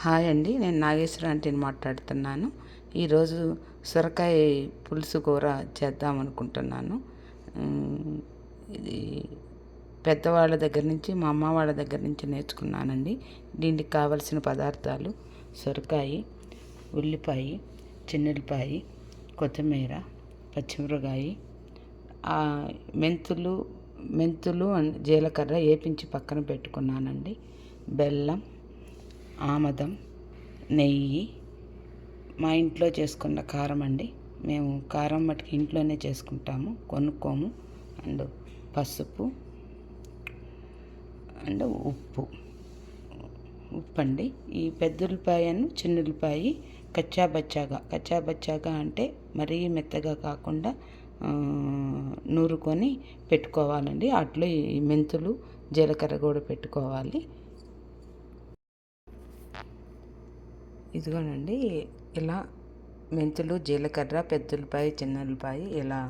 Hi అండి నేను నాగేశ్వర ఆంటీని మాట్లాడుతున్నాను. ఈరోజు సొరకాయ పులుసు కూర చేద్దాం అనుకుంటున్నాను. ఇది పెద్దవాళ్ళ దగ్గర నుంచి మా అమ్మ వాళ్ళ దగ్గర నుంచి నేర్చుకున్నానండి. దీనికి కావలసిన పదార్థాలు సొరకాయ ఉల్లిపాయ చిన్నెల్లిపాయ కొత్తిమీర పచ్చిమిరకాయ మెంతులు మెంతులు అండ్ జీలకర్ర వేపించి పక్కన పెట్టుకున్నానండి. బెల్లం ఆమదం నెయ్యి మా ఇంట్లో చేసుకున్న కారం అండి. మేము కారం మటుకు ఇంట్లోనే చేసుకుంటాము కొనుక్కోము. అండ్ పసుపు అండ్ ఉప్పు. ఉప్పు అండి ఈ పెద్దుల్లిపాయను చిన్నుల్లిపాయ కచ్చా బచ్చాగా కచ్చా బచ్చాగా అంటే మరీ మెత్తగా కాకుండా నూరుకొని పెట్టుకోవాలండి. అట్లు ఈ మెంతులు జీలకర్ర కూడా పెట్టుకోవాలి. ఇదిగోనండి ఇలా మెంతులు జీలకర్ర పెద్దలపాయ చిన్నలపాయ ఇలా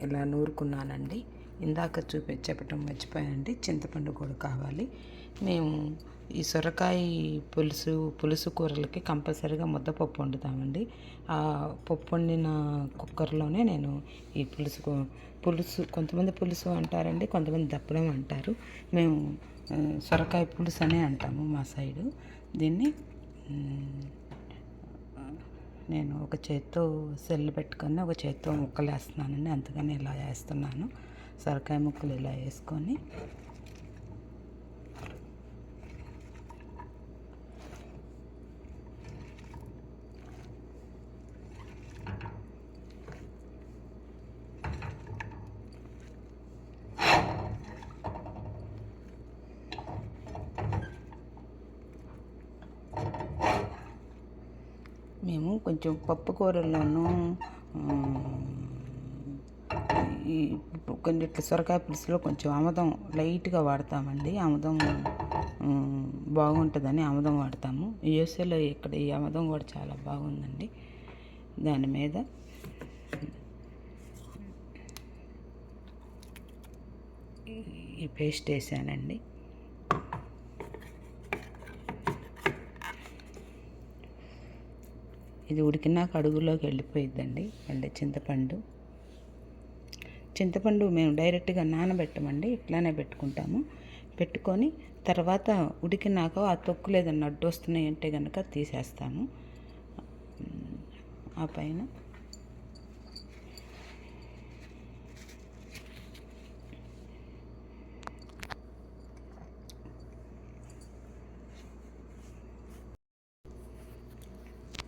ఇలా నూరుకున్నానండి. ఇందాక చూపి చెప్పటం మర్చిపోయానండి. చింతపండు కూడా కావాలి. మేము ఈ సొరకాయ పులుసు పులుసు కూరలకి కంపల్సరీగా ముద్దపప్పు వండుతామండి. ఆ పప్పు వండిన కుక్కర్లోనే నేను ఈ పులుసు పులుసు కొంతమంది పులుసు అంటారండి కొంతమంది దప్పడం అంటారు. మేము సొరకాయ పులుసు అనే అంటాము మా సైడు. దీన్ని నేను ఒక చేత్తో సెల్ పెట్టుకొని ఒక చేత్తో ముక్కలు వేస్తున్నానండి అందుకని ఇలా వేస్తున్నాను. సొరకాయ ముక్కలు ఇలా వేసుకొని మేము కొంచెం పప్పు కూరల్లోనూ ఈ కొన్నిట్లో సొరకాయ పులుసులో కొంచెం ఆముదం లైట్గా వాడతామండి. ఆముదం బాగుంటుందని ఆముదం వాడతాము. యూఎస్ఏలో ఇక్కడ ఈ ఆముదం కూడా చాలా బాగుందండి. దాని మీద ఈ పేస్ట్ వేసానండి. ఇది ఉడికినాక అడుగులోకి వెళ్ళిపోయిద్దండి మళ్ళీ చింతపండు. చింతపండు మేము డైరెక్ట్గా నానబెట్టమండి ఇట్లానే పెట్టుకుంటాము. పెట్టుకొని తర్వాత ఉడికినాక ఆ తొక్కులు ఏదన్నా అడ్డు వస్తున్నాయి అంటే కనుక తీసేస్తాము ఆ పైన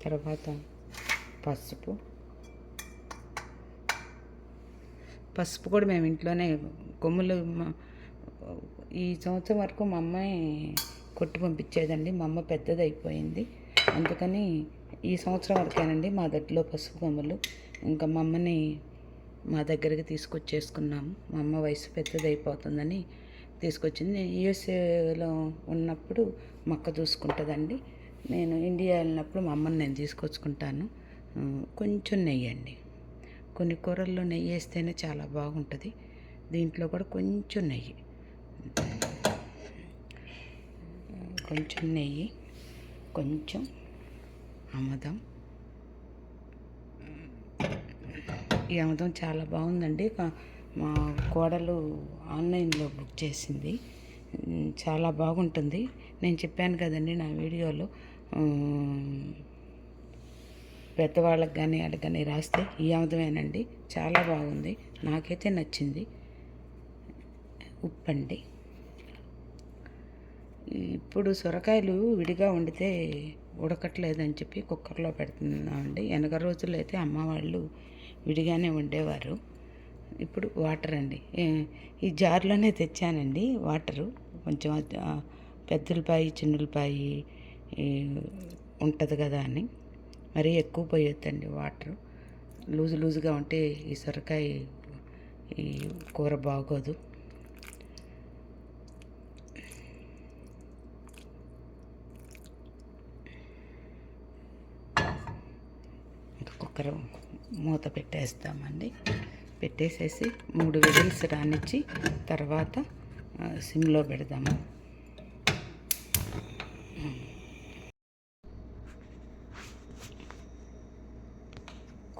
తర్వాత పసుపు. పసుపు కూడా మేము ఇంట్లోనే కొమ్ములు ఈ సంవత్సరం వరకు మా అమ్మాయి కొట్టి పంపించేదండి. మా అమ్మ పెద్దది అయిపోయింది అందుకని ఈ సంవత్సరం వరకేనండి మా దగ్గరలో పసుపు కొమ్ములు. ఇంకా మా అమ్మని మా దగ్గరికి తీసుకొచ్చేసుకున్నాము. మా అమ్మ వయసు పెద్దది అయిపోతుందని తీసుకొచ్చింది. నేను యూఎస్ఏలో ఉన్నప్పుడు మక్క చూసుకుంటుందండి. నేను ఇండియా వెళ్ళినప్పుడు మా అమ్మని నేను తీసుకొచ్చుకుంటాను. కొంచెం నెయ్యి అండి. కొన్ని కూరల్లో నెయ్యి వేస్తేనే చాలా బాగుంటుంది. దీంట్లో కూడా కొంచెం నెయ్యి. కొంచెం నెయ్యి కొంచెం ఆమదం. ఈ ఆముదం చాలా బాగుందండి. మా కోడలు ఆన్లైన్లో బుక్ చేసింది. చాలా బాగుంటుంది. నేను చెప్పాను కదండి నా వీడియోలో. పెద్దవాళ్ళకి కానీ వాళ్ళకి కానీ రాస్తే ఈ ఆముదమేనండి చాలా బాగుంది. నాకైతే నచ్చింది. ఉప్పండి. ఇప్పుడు సొరకాయలు విడిగా వండితే ఉడకట్లేదని చెప్పి కుక్కర్లో పెడుతున్నామండి. వెనక రోజుల్లో అయితే అమ్మ వాళ్ళు విడిగానే వండేవారు. ఇప్పుడు వాటర్ అండి. ఈ జార్లోనే తెచ్చానండి వాటరు. కొంచెం పెద్దలపాయి చిన్నులపాయి ఉంటుంది కదా అని. మరీ ఎక్కువ పోయొద్దండి వాటర్. లూజు లూజుగా ఉంటే ఈ సొరకాయ ఈ కూర బాగోదు. కుక్కర్ మూత పెట్టేస్తామండి. పెట్టేసేసి మూడు విజిల్స్ రానిచ్చి తర్వాత సిమ్లో పెడదాము.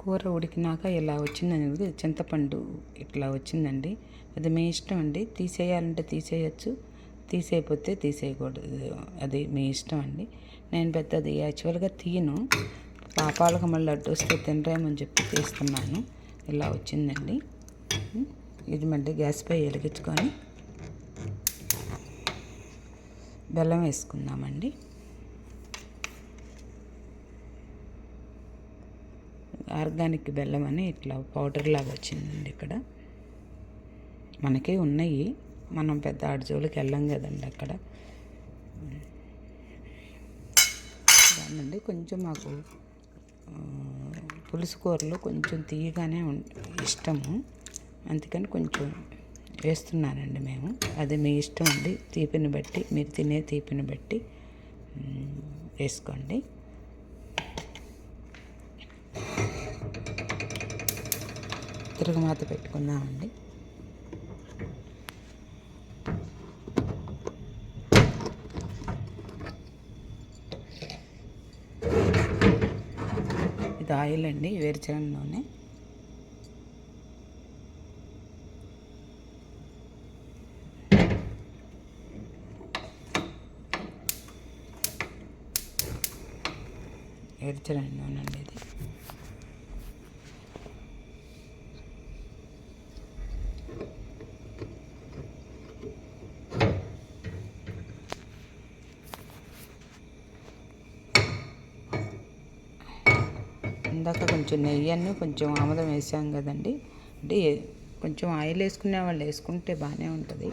కూర ఉడికినాక ఇలా వచ్చిందండి చింతపండు ఇట్లా వచ్చిందండి. అది మీ ఇష్టం అండి? తీసేయాలంటే తీసేయచ్చు తీసేయకపోతే తీసేయకూడదు. అది మీ ఇష్టం అండి. నేను పెద్దది యాక్చువల్గా తీయను. పాపాలకు మళ్ళీ అడ్డు వస్తే తినరేమని చెప్పి తీస్తున్నాను. ఇలా వచ్చిందండి. ఇది మళ్ళీ గ్యాస్ పై వెలిగించుకొని బెల్లం వేసుకుందామండి. ఆర్గానిక్ బెల్లం అని ఇట్లా పౌడర్ లాగా వచ్చిందండి ఇక్కడ. మనకి ఉన్నాయి. మనం పెద్ద ఆడజోలికి వెళ్ళాం కదండి అక్కడ. దానండి కొంచెం మాకు పులుసు కూరలు కొంచెం తీయగానే ఇష్టము. అందుకని కొంచెం వేస్తున్నానండి మేము. అది మీ ఇష్టం అండి. తీపిని బట్టి మీరు తినే తీపిని బట్టి వేసుకోండి. తిరగమాత పెట్టుకుందామండి. ఇది ఆయిల్ అండి వేరుశనగ నూనె వేరుశనగ నూనె అండి ఇది ఇందాక కొంచెం నెయ్యి అన్నీ కొంచెం ఆముదం వేసాం కదండి. అంటే కొంచెం ఆయిల్ వేసుకునే వాళ్ళు వేసుకుంటే బాగానే ఉంటుంది.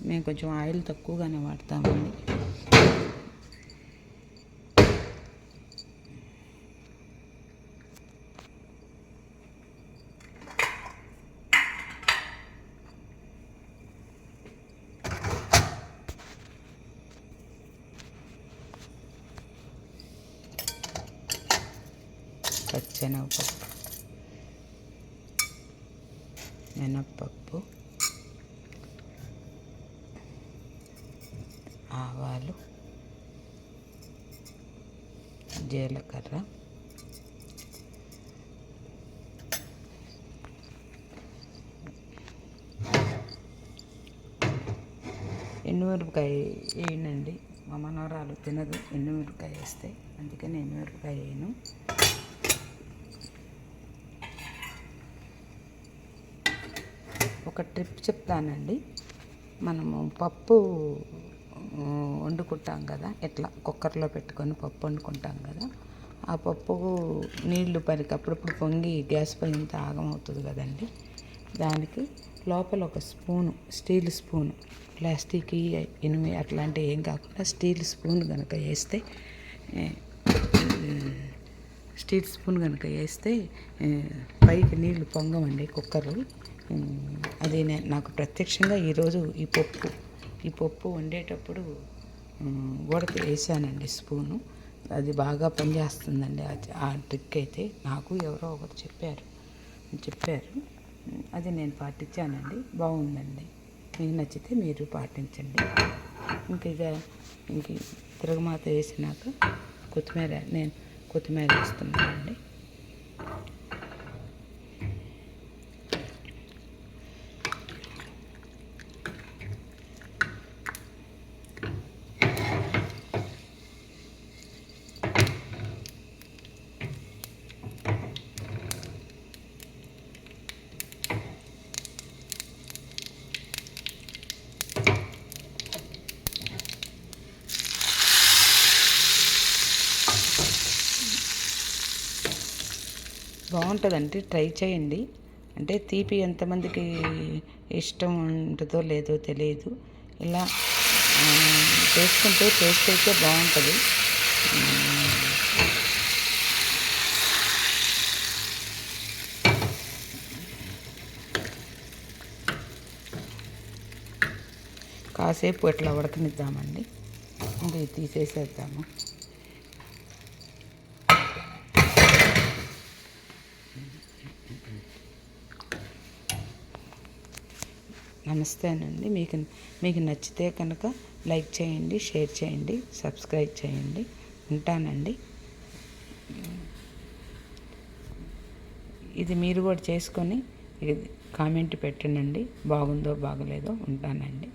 మేము కొంచెం ఆయిల్ తక్కువగానే వాడతామండి. శనగపప్పు మినప్పప్పు ఆవాలు జీలకర్ర ఎండుమిరపకాయ వేయనండి. మా మనవరాలు తినదు ఎండుమిరపకాయ వేస్తే. అందుకని ఎండుమిరపకాయ వేయను. ఒక ట్రిప్ చెప్తానండి. మనము పప్పు వండుకుంటాం కదా ఎట్లా? కుక్కర్లో పెట్టుకొని పప్పు వండుకుంటాం కదా. ఆ పప్పు నీళ్ళు పరికి అప్పుడప్పుడు పొంగి గ్యాస్ పై ఇంత ఆగమవుతుంది కదండి. దానికి లోపల ఒక స్పూను స్టీల్ స్పూను ప్లాస్టిక్ ఇనుమి అట్లాంటివి ఏం కాకుండా స్టీల్ స్పూన్ కనుక వేస్తే స్టీల్ స్పూన్ కనుక వేస్తే పైకి నీళ్ళు పొంగమండి కుక్కర్ అది నేను నాకు ప్రత్యక్షంగా ఈరోజు ఈ పప్పు ఈ పప్పు వండేటప్పుడు గోడకి వేసానండి స్పూను. అది బాగా పనిచేస్తుందండి. ఆ ట్రిక్ అయితే నాకు ఎవరో ఒకరు చెప్పారు. చెప్పారు. అది నేను పాటించానండి. బాగుందండి. మీకు నచ్చితే మీరు పాటించండి. ఇంక ఇక ఇంక తిరగమాత వేసినాక కొత్తిమీర నేను కొత్తిమీర వేస్తున్నానండి. బాగుంటుందండి. ట్రై చేయండి. అంటే తీపి ఎంతమందికి ఇష్టం ఉంటుందో లేదో తెలియదు. ఇలా చేసుకుంటే టేస్ట్ అయితే బాగుంటుంది. కాసేపు ఇట్లా ఉడకనిద్దామండి? ఇది తీసేసేద్దాము. నమస్తేనండి మీకు మీకు నచ్చితే కనుక లైక్ చేయండి షేర్ చేయండి సబ్స్క్రైబ్ చేయండి. ఉంటానండి. ఇది మీరు కూడా చేసుకొని ఇది కామెంట్ పెట్టండి బాగుందో బాగలేదో ఉంటానండి.